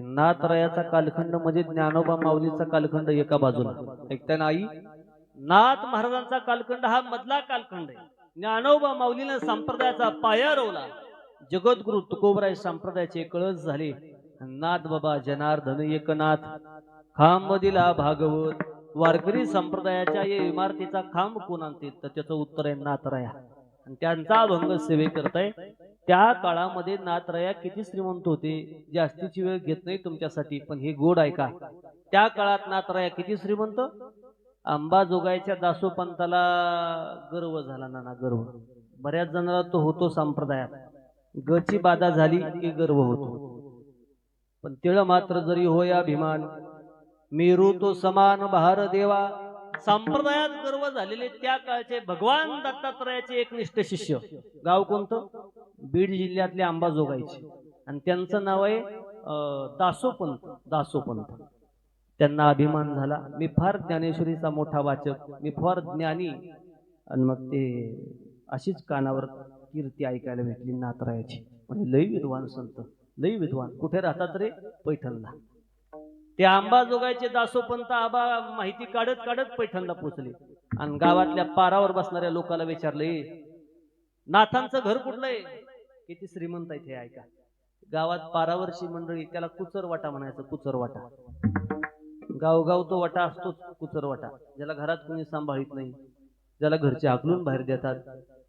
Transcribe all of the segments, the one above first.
नाथरायाचा कालखंड म्हणजे ज्ञानोबा माऊलीचा कालखंड एका बाजूला. ऐकता ना आई? नाथ महाराजांचा कालखंड हा मधला कालखंड आहे. ज्ञानोबा माऊलीनं संप्रदायाचा पाया रोवला. जगद्गुरु तुकोबराय संप्रदायाचे कळस झाले. नाथ बाबा जनार्दन एकनाथ खांब दिला भागवत वारकरी संप्रदायाच्या या इमारतीचा खांब कोण आणते? तर त्याचं उत्तर आहे नाथराया आणि त्यांचा अभंग सेवे करताय त्या काळामध्ये नाथराया किती श्रीमंत होते जास्तीची वेळ घेत नाही तुमच्यासाठी पण हे गोड ऐका. त्या काळात नाथराया किती श्रीमंत? अंबाजोगाईच्या दासोपंताला गर्व झाला नाना गर्व. बऱ्याच जणांना तो होतो संप्रदायात. गची बाधा झाली की गर्व होतो. पण तिळ मात्र जरी होय अभिमान मेरू तो समान भार देवा. संप्रदायात गर्व झालेले त्या काळचे भगवान दत्तात्रयाचे एक निष्ठ शिष्य. गाव कोणतं? बीड जिल्ह्यातले अंबाजोगाईचे आणि त्यांचं नाव आहे अं, दासोपंत दासोपंत. त्यांना अभिमान झाला. मी फार ज्ञानेश्वरीचा मोठा वाचक मी फार ज्ञानी. आणि मग ते अशीच कानावर कीर्ती ऐकायला भेटली नातरायाची म्हणजे लई विद्वान संत लई विद्वान. कुठे राहतात रे? पैठणला. ते आंबाजोगाईचे दासोपंत आबा माहिती काढत काढत पैठणला पोचले आणि गावातल्या पारावर बसणाऱ्या लोकांना विचारले नाथांचं घर कुठलं किती श्रीमंत आहे ते ऐका. गावात पारावरची मंडळी त्याला कुचर वाटा म्हणायचं कुचर वाटा गावगाव तो वाटा असतोच कुचर वाटा ज्याला घरात कोणी सांभाळीत नाही ज्याला घरचे हाकलून बाहेर देतात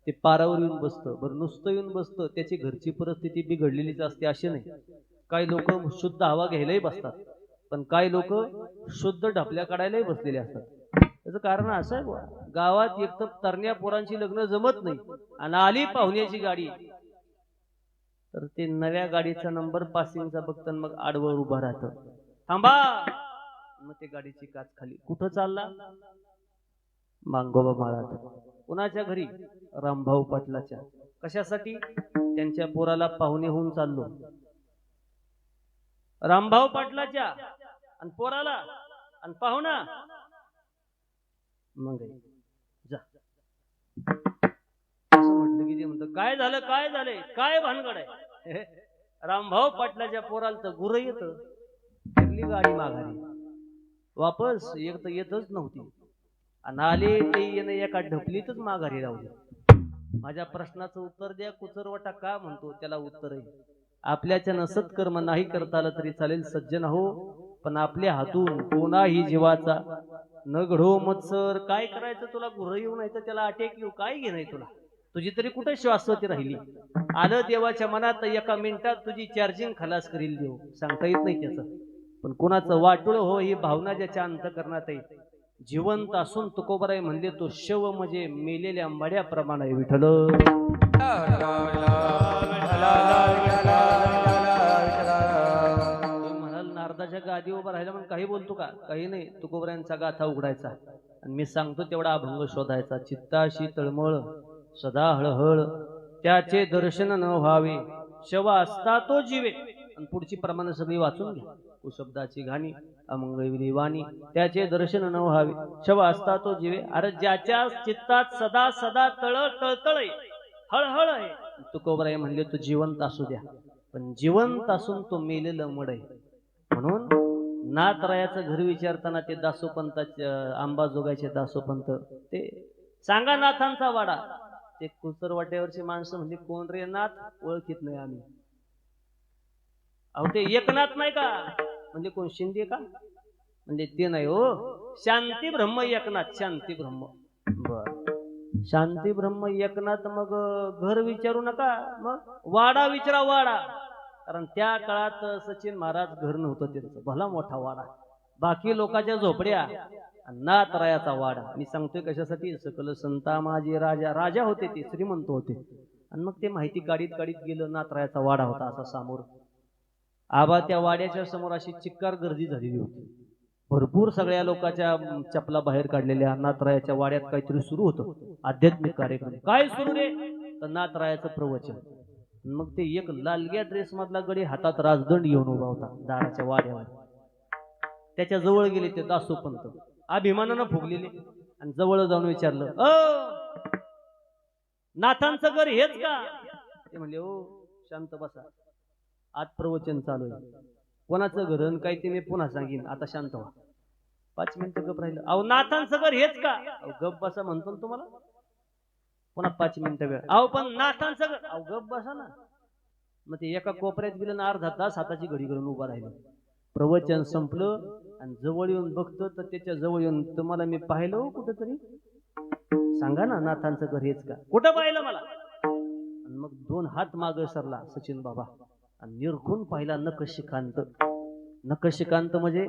ते पारावर येऊन बसतं. बरं नुसतं येऊन बसतं त्याची घरची परिस्थिती बिघडलेलीच असते असे नाही. काही लोक शुद्ध हवा घ्यायलाही बसतात. पण काही लोक शुद्ध ढपल्या काढायलाही बसलेले असतात. त्याचं कारण असं आहे गावात एक तर तरण्या पोरांची लग्न जमत नाही आणि आली पाहुण्याची गाडी. तर ते नव्या गाडीचा नंबर पासिंगचा बघतात मग आडवर उभा राहत. थांबा! मग ते गाडीची काच खाली कुठं चालला? मांगोबा माळात कुणाच्या घरी? रामभाऊ पाटलाच्या. कशासाठी? त्यांच्या पोराला पाहुणे होऊन चाललो. रामभाऊ पाटलाच्या. आणि पोराला आणि पाहुणा. मग जा. असं म्हटलं की ते म्हणतं काय झालं काय झालंय? काय भानगड आहे? रामभाऊ पाटलाच्या पोराला तर गुर येत. फिरली गाडी माघारी. वापस एक तर येतच नव्हती. आणि आले ते येणं एका ढकलीतच माघारी राहू माझ्या प्रश्नाचं उत्तर द्या कुचरवटा का म्हणतो त्याला उत्तर आहे आपल्याच्या नसत कर्म नाही करता आलं तरी चालेल सज्जन हो पण आपल्या हातून कोणाही जीवाचा न घडो मत्सर काय करायचं तुला? गुर येऊ नाही तर त्याला अटेक येऊ काय घे नाही तुला? तुझी तरी कुठे श्वासवती राहिली? आलं देवाच्या मनात एका मिनिटात तुझी चार्जिंग खलास करील देव. सांगता येत नाही त्याचं. पण कुणाचं वाटोळ हो ही भावना ज्याच्या अंत करण्यात येईल जिवंत असून तुकोबराय म्हणले तो शव म्हणजे मेलेल्या मड्याप्रमाणे विठल माझ्या गादी उभा राहिला म्हणून काही बोलतो का? काही नाही. तुकोबऱ्यांचा गाथा उघडायचा. आणि मी सांगतो तेवढा अभंग शोधायचा. चित्ताशी तळमळ सदा हळहळ. त्याचे दर्शन न व्हावे. शव असता तो जीवे. आणि पुढची प्रमाण सगळी वाचून घ्या. कुशब्दाची घाणी अमंगळी वाणी. त्याचे दर्शन न व्हावे. शव असता तो जीवे. अरे ज्याच्या चित्तात सदा सदा तळ तळतळ आहे, हळहळ आहे. तुकोबराय म्हणले तू जिवंत असू द्या. पण जिवंत असून तो मेलेलं मड आहे. म्हणून नाथरायाचं घर विचारताना ते दासोपंताचे आंबाजोगाईचे दासोपंत ते सांगा नाथांचा वाडा. ते कुसर वाट्यावरची माणसं म्हणजे कोण रे नाथ? ओळखीत नाही आम्ही. अहो ते एकनाथ नाही का? म्हणजे कोण शिंदे का? म्हणजे ते नाही हो. शांती ब्रह्म एकनाथ शांती ब्रह्म. बर. शांती ब्रह्म एकनाथ मग घर विचारू नका. मग वाडा विचारा वाडा. कारण त्या काळात सचिन महाराज घर नव्हतं त्यांचं. भला मोठा वाडा. बाकी लोकांच्या झोपड्या नातरायाचा नाथरायाचा वाडा. मी सांगतोय कशासाठी? सकल संता माझे राजा. राजा होते ते श्रीमंत होते. आणि मग ते माहिती काढीत काढीत गेलं नाथरायाचा वाडा होता असा समोर. आबा त्या वाड्याच्या समोर अशी चिक्कार गर्दी झालेली होती. भरपूर सगळ्या लोकांच्या चपला बाहेर काढलेल्या नाथरायाच्या वाड्यात काहीतरी सुरू होतं. आध्यात्मिक कार्यक्रम. काय सुरू रे? तर नाथरायाचं प्रवचन. मग ते एक लालग्या ड्रेस मधला गडी हातात राजदंड घेऊन उभा होता दाराच्या वाड्यावर. त्याच्याजवळ गेले ते दासोपंत अभिमानानं फुगलेले आणि जवळ जाऊन विचारलं अ नाथांचं घर हेच का? ते म्हणले ओ शांत बसा. आज प्रवचन चालू आहे. कोणाचं घर आणि काय ते मी पुन्हा सांगेन. आता शांत व्हा. पाच मिनिटं गप राहिलं. अहो नाथांचं घर हेच का? गप बसा म्हणतो ना तुम्हाला. पुन्हा पाच मिनिटं वेळ. अहो पण नाथांचं अहो गप बसा ना. मग ते एका कोपऱ्यात गेलं ना अर्धा तास हाताची घडी करून उभा राहिलं. प्रवचन संपलं आणि जवळ येऊन बघतो तर त्याच्याजवळ येऊन तुम्हाला मी पाहिलं हो कुठंतरी. सांगा ना नाथांचं घर हेच का? कुठं पाहिलं मला? आणि मग दोन हात माग सरला सचिन बाबा. आणि निरखून पाहिला नकशिकांत नकशिकांत म्हणजे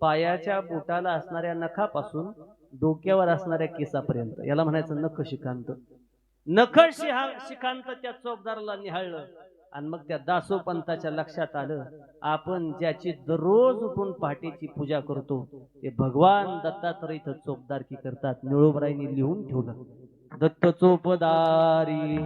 पायाच्या बोटाला असणाऱ्या नखापासून डोक्यावर असणाऱ्या केसापर्यंत. याला म्हणायचं नखशिकांत. नख शिखांत त्या चोपदाराला निहाळलं आणि मग त्या दासोपंताच्या लक्षात आलं आपण ज्याची दररोज उठून पहाटेची पूजा करतो ते भगवान दत्तात्रय इथं चोपदारकी करतात निळोबराईने लिहून ठेवलं. दत्त चोपदारी.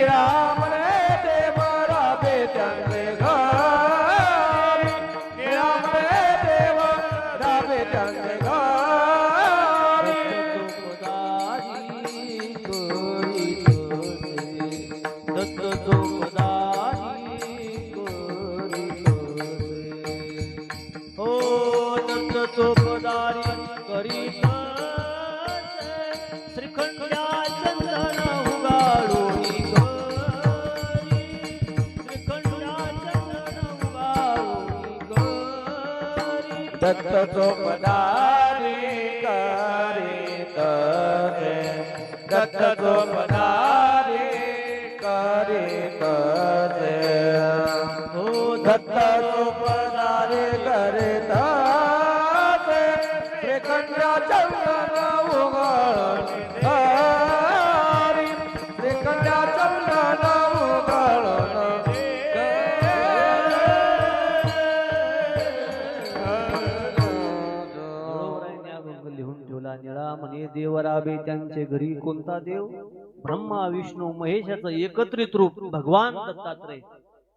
गिरा गरी. दत्त चोपदारी करीत दत्त चोपदारी देवराबे त्यांचे घरी कोणता देव? ब्रह्मा विष्णू महेशाचं एकत्रित रूप भगवान दत्तात्रय.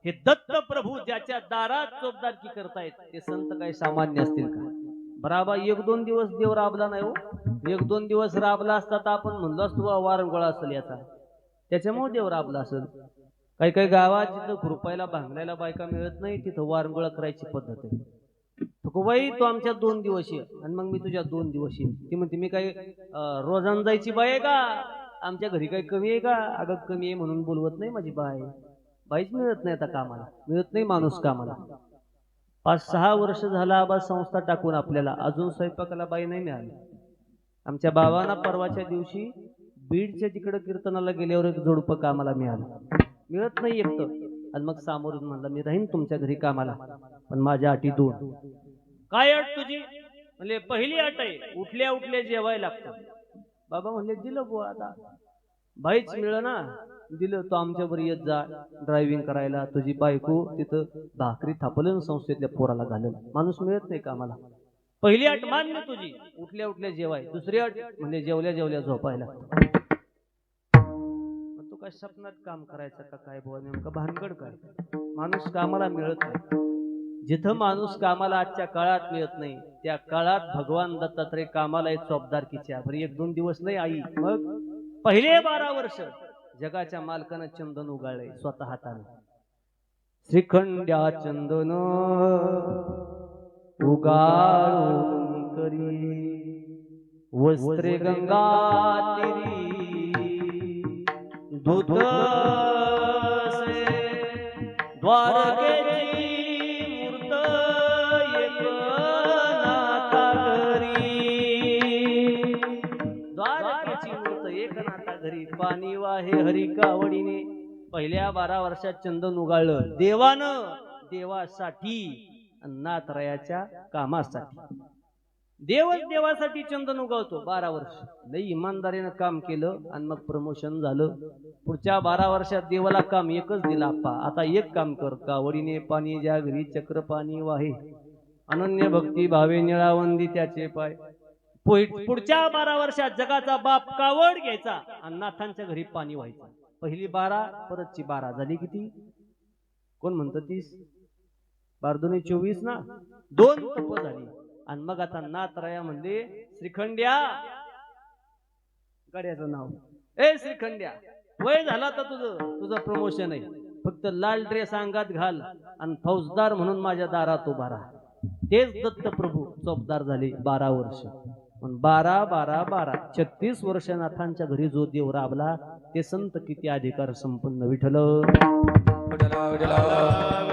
हे दत्त प्रभू ज्याच्या दारात चोपदारकी करतायत ते संत काही सामान्य असतील का? बराबा एक दोन दिवस देव राबला नाही हो. एक दोन दिवस राबला असता तर आपण म्हणलो असतो वारंगोळा असेल याचा. त्याच्यामुळे देव राबला असेल. काही काही गावात जिथं खुरपायला भांगलायला बायका मिळत नाही तिथं वारंगोळा करायची पद्धत आहे. तुकोबाई तू आमच्या दोन दिवस ये आणि मग मी तुझ्या दोन दिवस ती म्हणते मी काही रोजान जायची बाय आहे का? आमच्या घरी काही कमी आहे का? अगं कमी आहे म्हणून बोलवत नाही माझी बाय बाईच मिळत नाही आता कामाला. मिळत नाही माणूस कामाला. पाच सहा वर्ष झाला आबा संस्था टाकून आपल्याला. अजून स्वयंपाकाला बाई नाही मिळाली. आमच्या बाबांना परवाच्या दिवशी बीडच्या तिकडं कीर्तनाला गेल्यावर एक जोडपं कामाला मिळालं. मिळत नाही एकटं. आणि मग सामोरून म्हणलं मी राहीन तुमच्या घरी कामाला. पण माझ्या अटी दोन. काय अट तुझी? म्हणजे पहिली अट आहे उठल्या उठल्या जेवाय लागतं. बाबा म्हणले दिलं बुवा आता. बाईच मिळ ना दिलं तो आमच्या येत जा. ड्रायव्हिंग करायला तुझी बायको तिथं भाकरी थापलं संस्थेतल्या पोराला घालून. माणूस मिळत नाही कामाला. पहिली अट मान्य तुझी. उठल्या उठल्या जेवाय. दुसरी अट म्हणजे जेवल्या जेवल्या झोपायला. तू काय स्वप्नात काम करायचं का काय बुवा? नेमकं भानगड काय? माणूस कामाला मिळत नाही. जिथं माणूस कामाला आजच्या काळात मिळत नाही त्या काळात भगवान दत्तात्रय कामाला एक चोपदारकीच्या बरी एक दोन दिवस नाही आई मग पहिले बारा वर्ष जगाच्या मालकानं चंदन उगाळले स्वतः हाताने. श्रीखंड्या चंदन उगाळून करी वस्त्रे गंगा तिरी दूत द्वारके हे हरिका आवडीने पहिल्या बारा वर्षात चंदन उगाळलं देवानं देवासाठी आणि नाथरायाच्या कामासाठी. देवच देवासाठी चंदन उगवतो बारा वर्ष. लई इमानदारीनं काम केलं आणि मग प्रमोशन झालं. पुढच्या बारा वर्षात देवाला काम एकच दिला आप्पा आता एक काम कर. कावडीने पाणी ज्या घरी चक्र पाणी वाहे. अनन्य भक्ती भावे निळावंदी त्याचे पाय. पुढच्या बारा वर्षात जगाचा बाप कावड घ्यायचा? आणि नाथांच्या घरी पाणी व्हायचं. पहिली बारा परतची बारा. झाली किती? कोण म्हणतं तीस? बारा दोन्ही चोवीस ना? दोन तप झाली. आणि मग आता नाथराया म्हणजे श्रीखंड्या. गड्याचं नाव. ए श्रीखंड्या वय झाला तर तुझं. तुझं प्रमोशन आहे. फक्त लाल ड्रेस अंगात घाल आणि फौजदार म्हणून माझ्या दारात उभा राहा. तेच दत्त प्रभू चौबदार झाले बारा वर्ष. पण बारा बारा बारा. छत्तीस वर्ष नाथांच्या घरी जो देव राबला ते संत किती अधिकार संपन्न विठल